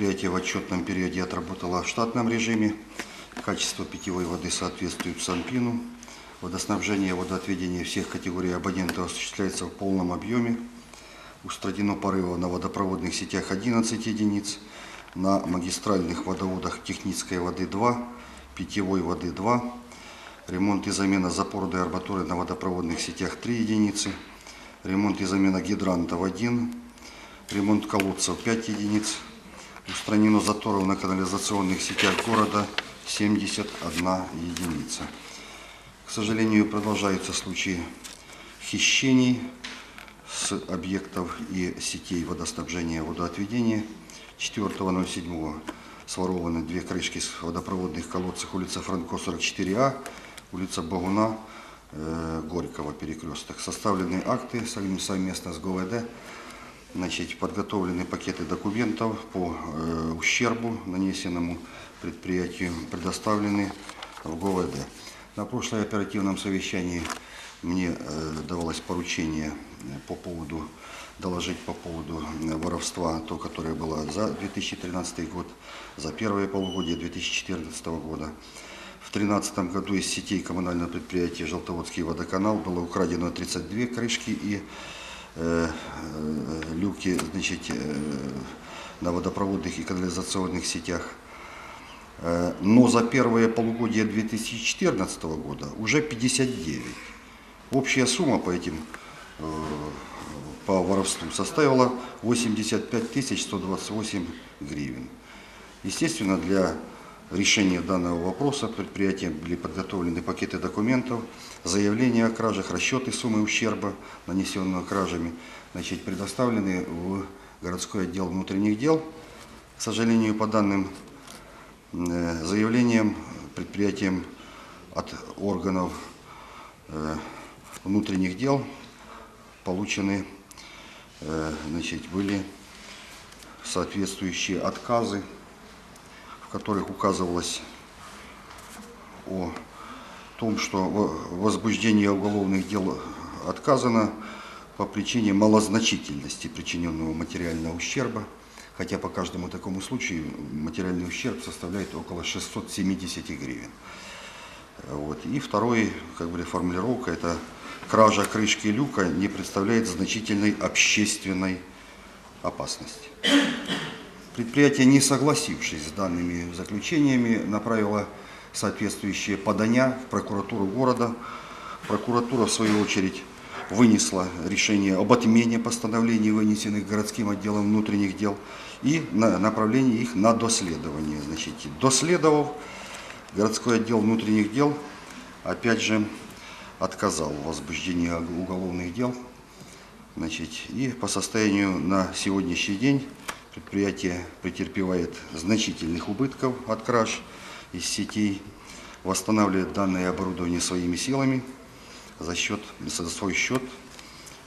Предприятие в отчетном периоде отработало в штатном режиме. Качество питьевой воды соответствует СанПину. Водоснабжение и водоотведение всех категорий абонентов осуществляется в полном объеме. Устранено порыва на водопроводных сетях 11 единиц, на магистральных водоводах технической воды 2, питьевой воды 2, ремонт и замена запорной арматуры на водопроводных сетях 3 единицы, ремонт и замена гидрантов 1, ремонт колодцев 5 единиц, устранено заторов на канализационных сетях города 71 единица. К сожалению, продолжаются случаи хищений с объектов и сетей водоснабжения и водоотведения. 4.07 сворованы две крышки с водопроводных колодцев улица Франко 44А, улица Богуна, э, Горького перекресток. Составлены акты совм- совместно с ГУВД, значит, подготовлены пакеты документов по э, ущербу, нанесенному предприятию, предоставлены в ГУВД. На прошлом оперативном совещании мне э, давалось поручение э, по поводу доложить по поводу э, воровства, то, которое было за 2013 год, за первое полугодие 2014 года. В 2013 году из сетей коммунального предприятия «Желтоводский водоканал» было украдено 32 крышки и люки значит, на водопроводных и канализационных сетях. Но за первое полугодие 2014 года уже 59. Общая сумма по этим э, по воровству составила 85 128 гривен. Естественно, для решения данного вопроса предприятием были подготовлены пакеты документов, заявления о кражах, расчеты суммы ущерба, нанесенного кражами, значит, предоставлены в городской отдел внутренних дел. К сожалению, по данным э, заявлениям предприятием от органов э, внутренних дел получены, э, значит, были соответствующие отказы, в которых указывалось о том, что во- возбуждение уголовных дел отказано по причине малозначительности причиненного материального ущерба, хотя по каждому такому случаю материальный ущерб составляет около 670 гривен. Вот. И второй, как бы формулировка, это кража крышки люка не представляет значительной общественной опасности. Предприятие, не согласившись с данными заключениями, направило соответствующие подания в прокуратуру города. Прокуратура, в свою очередь, вынесла решение об отмене постановлений, вынесенных городским отделом внутренних дел, и на направлении их на доследование. Значит, доследовав, городской отдел внутренних дел, опять же, отказал в возбуждении уголовных дел Значит, и по состоянию на сегодняшний день предприятие претерпевает значительных убытков от краж из сетей, восстанавливает данное оборудование своими силами за счет, за свой счет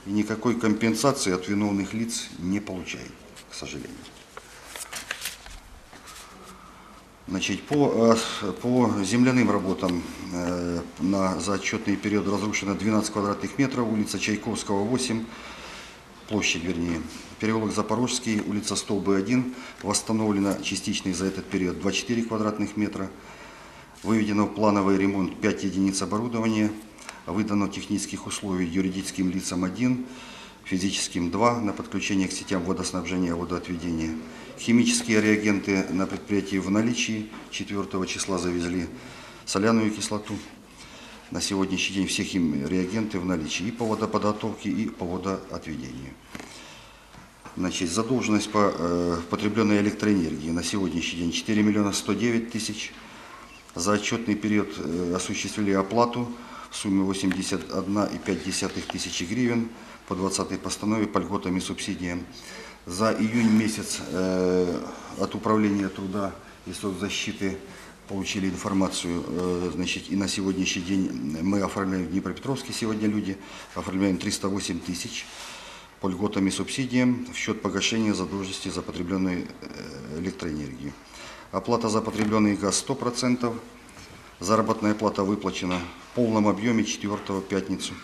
и никакой компенсации от виновных лиц не получает, к сожалению. Значит, по, э, по земляным работам э, на, за отчетный период разрушено 12 квадратных метров, улица Чайковского, 8, площадь вернее. Переулок Запорожский, улица Столбы 1, восстановлено частично за этот период 24 квадратных метра. Выведено в плановый ремонт 5 единиц оборудования, выдано технических условий юридическим лицам 1, физическим 2 на подключение к сетям водоснабжения и водоотведения. Химические реагенты на предприятии в наличии 4 числа завезли соляную кислоту. На сегодняшний день все хим реагенты в наличии и по водоподготовке, и по водоотведению. Значит, задолженность по э, потребленной электроэнергии на сегодняшний день 4 миллиона 109 тысяч. За отчетный период э, осуществили оплату в сумме 81,5 тысячи гривен по 20 постанове по льготам и субсидиям. За июнь месяц э, от Управления труда и соцзащиты получили информацию, э, значит, и на сегодняшний день мы оформляем в Днепропетровске сегодня люди, оформляем 308 тысяч по льготам и субсидиям в счет погашения задолженности за потребленную э, электроэнергию. Оплата за потребленный газ 100%, заработная плата выплачена в полном объеме 4 пятницу.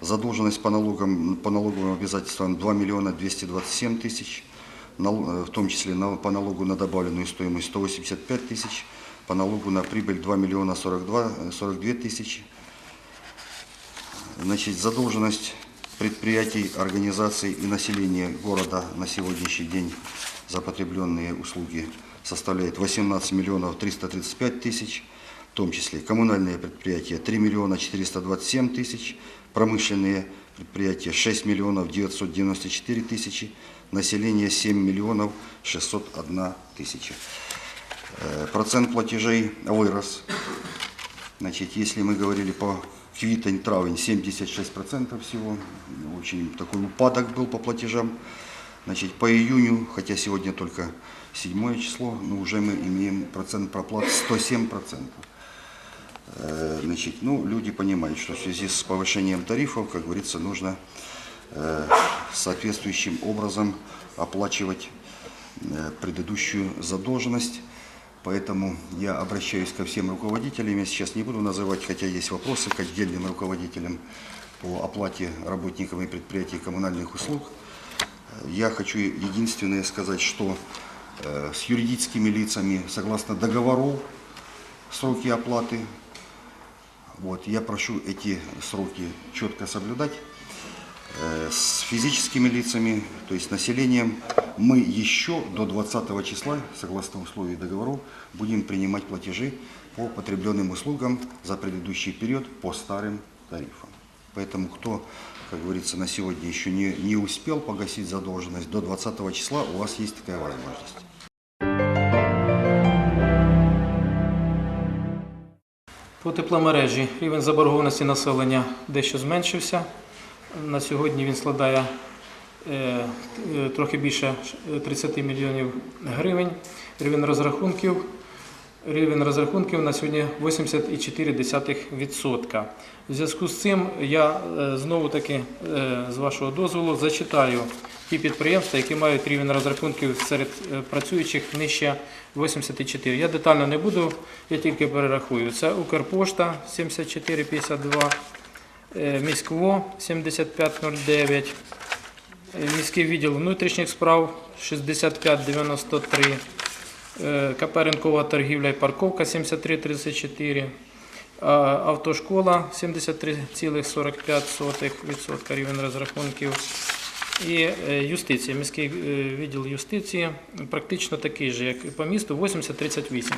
Задолженность по налогам, по налоговым обязательствам 2 миллиона 227 тысяч. э, в том числе по налогу на добавленную стоимость 185 тысяч, по налогу на прибыль 2 миллиона 42, э, 42 тысячи. Значит, задолженность предприятий, организаций и населения города на сегодняшний день за потребленные услуги составляет 18 миллионов 335 тысяч, в том числе коммунальные предприятия 3 миллиона 427 тысяч, промышленные предприятия 6 миллионов 994 тысячи, население 7 миллионов 601 тысяча. Э, Процент платежей вырос. Значит, если мы говорили по квитань, травень 76% всего, очень такой упадок был по платежам. Значит, по июню, хотя сегодня только 7 число, но уже мы имеем процент проплат 107%. Э, Значит, ну, люди понимают, что в связи с повышением тарифов, как говорится, нужно э, соответствующим образом оплачивать предыдущую задолженность. Поэтому я обращаюсь ко всем руководителям, я сейчас не буду называть, хотя есть вопросы к отдельным руководителям по оплате работникам и предприятий коммунальных услуг. Я хочу единственное сказать, что э, с юридическими лицами, согласно договору, сроки оплаты, вот, я прошу эти сроки четко соблюдать. Э, С физическими лицами, то есть населением, мы еще до 20 числа, согласно условий договоров, будем принимать платежи по потребленным услугам за предыдущий период по старым тарифам. Поэтому кто, как говорится, на сегодня еще не, не успел погасить задолженность, до 20 числа у вас есть такая возможность. По тепломережі рівень заборгованості населення дещо зменшився. На сьогодні він складає е, е, трохи більше 30 мільйонів гривень. Рівень розрахунків, рівень розрахунків на сьогодні 84%. В зв'язку з цим я е, знову таки е, з вашого дозволу зачитаю ті підприємства, які мають рівень розрахунків серед е, працюючих нижче 84. Я детально не буду, я тільки перерахую. Це Укрпошта 7452, е, Міськво 7509, е, міський відділ внутрішніх справ 6593, е, КП «Ринкова торгівля і парковка 7334, а, автошкола 73,45% рівень розрахунків. І е, юстиція, міський е, відділ юстиції практично такий же, як і по місту, 80-38.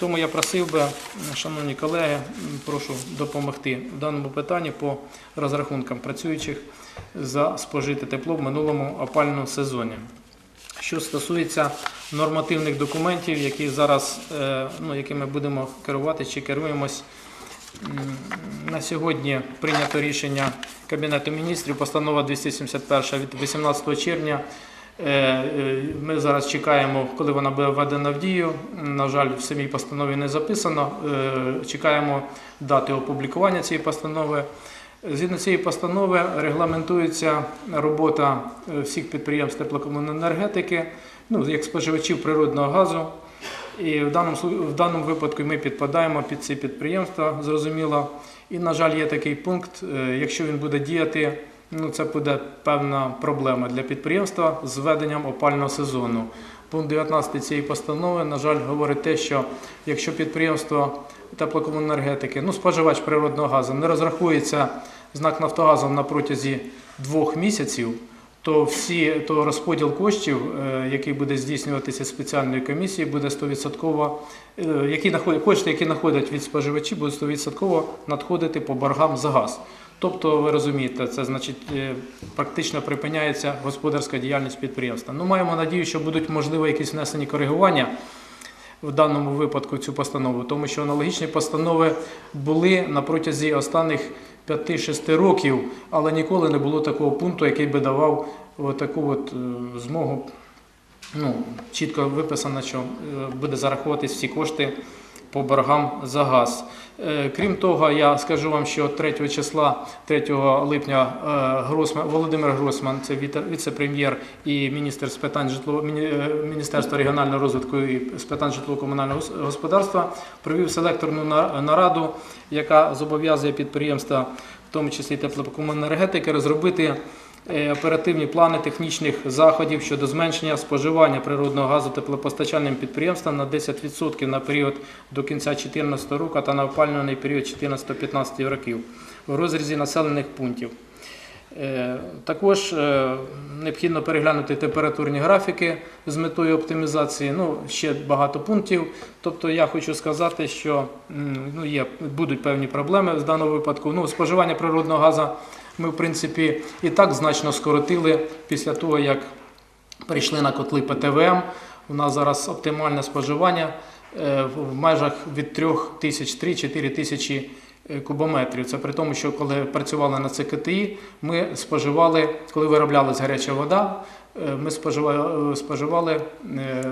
Тому я просив би, шановні колеги, прошу допомогти в даному питанні по розрахункам працюючих за спожите тепло в минулому опальному сезоні. Що стосується нормативних документів, які зараз, е, ну, якими будемо керувати чи керуємось, на сьогодні прийнято рішення Кабінету міністрів, постанова 271 від 18 червня. Е, е, Ми зараз чекаємо, коли вона буде введена в дію. На жаль, в самій постанові не записано. Е, Чекаємо дати опублікування цієї постанови. Згідно цієї постанови регламентується робота всіх підприємств теплокомуненергетики, ну, як споживачів природного газу. І в даному, в даному випадку ми підпадаємо під ці підприємства, зрозуміло. І, на жаль, є такий пункт, е, якщо він буде діяти, ну, це буде певна проблема для підприємства з введенням опального сезону. Пункт 19 цієї постанови, на жаль, говорить те, що якщо підприємство теплокомуненергетики, ну, споживач природного газу не розрахується з НАК Нафтогазом на протязі двох місяців, то всі то розподіл коштів, е, який буде здійснюватися спеціальною комісією, буде 100%, е, які находять кошти, які надходять від споживачів, будуть 100% надходити по боргам за газ. Тобто, ви розумієте, це значить е, практично припиняється господарська діяльність підприємства. Ну, маємо надію, що будуть можливо якісь внесені коригування в даному випадку цю постанову, тому що аналогічні постанови були на протязі останніх 5-6 років, але ніколи не було такого пункту, який би давав таку от е, змогу. Ну, чітко виписано, що е, буде зараховуватись всі кошти по боргам за газ. Е, Крім того, я скажу вам, що 3 числа, 3 липня е, Гросман, Володимир Гросман, це віце- віце-прем'єр і міністр з питань міні- е, Міністерства регіонального розвитку і з питань житлово-комунального господарства, провів селекторну на- нараду, яка зобов'язує підприємства, в тому числі теплокомуненергетики, розробити оперативні плани технічних заходів щодо зменшення споживання природного газу теплопостачальним підприємствам на 10% на період до кінця 2014 року та на опалювальний період 14-15 років в розрізі населених пунктів. Е, Також е, необхідно переглянути температурні графіки з метою оптимізації. Ну, ще багато пунктів. Тобто я хочу сказати, що ну, є, будуть певні проблеми в даному випадку. Ну, споживання природного газу ми, в принципі, і так значно скоротили після того, як прийшли на котли ПТВМ. У нас зараз оптимальне споживання е, в межах від 3 тисяч 3-4 тисячі е, кубометрів. Це при тому, що коли працювали на ЦКТІ, ми споживали, коли вироблялась гаряча вода, ми споживали, споживали е,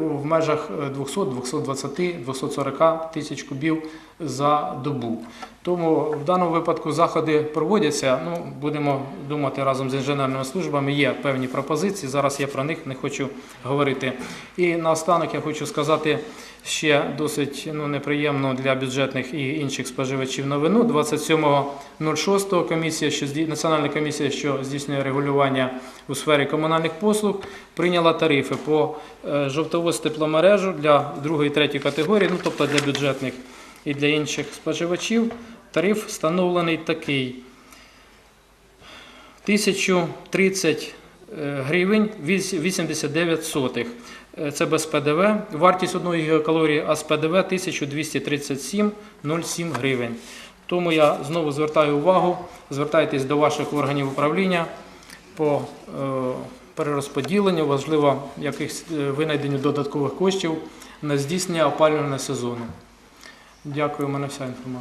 в межах 200, 220, 240 тисяч кубів за добу. Тому в даному випадку заходи проводяться. Ну, будемо думати разом з інженерними службами. Є певні пропозиції. Зараз я про них не хочу говорити. І наостанок я хочу сказати ще досить ну, неприємно для бюджетних і інших споживачів новину. 27.06 комісія, що Національна комісія, що здійснює регулювання у сфері комунальних послуг, прийняла тарифи по е, жовтовоз тепломережу для другої і третьої категорії, ну тобто для бюджетних і для інших споживачів. Тариф встановлений такий. 1030 е, гривень 89 сотих. Е, Це без ПДВ. Вартість одної гігакалорії, а з ПДВ 1237,07 гривень. Тому я знову звертаю увагу, звертайтесь до ваших органів управління по е, перерозподіленню, важливо якихось е, винайденню додаткових коштів на здійснення опалювального сезону. Дякую, у мене вся інформація.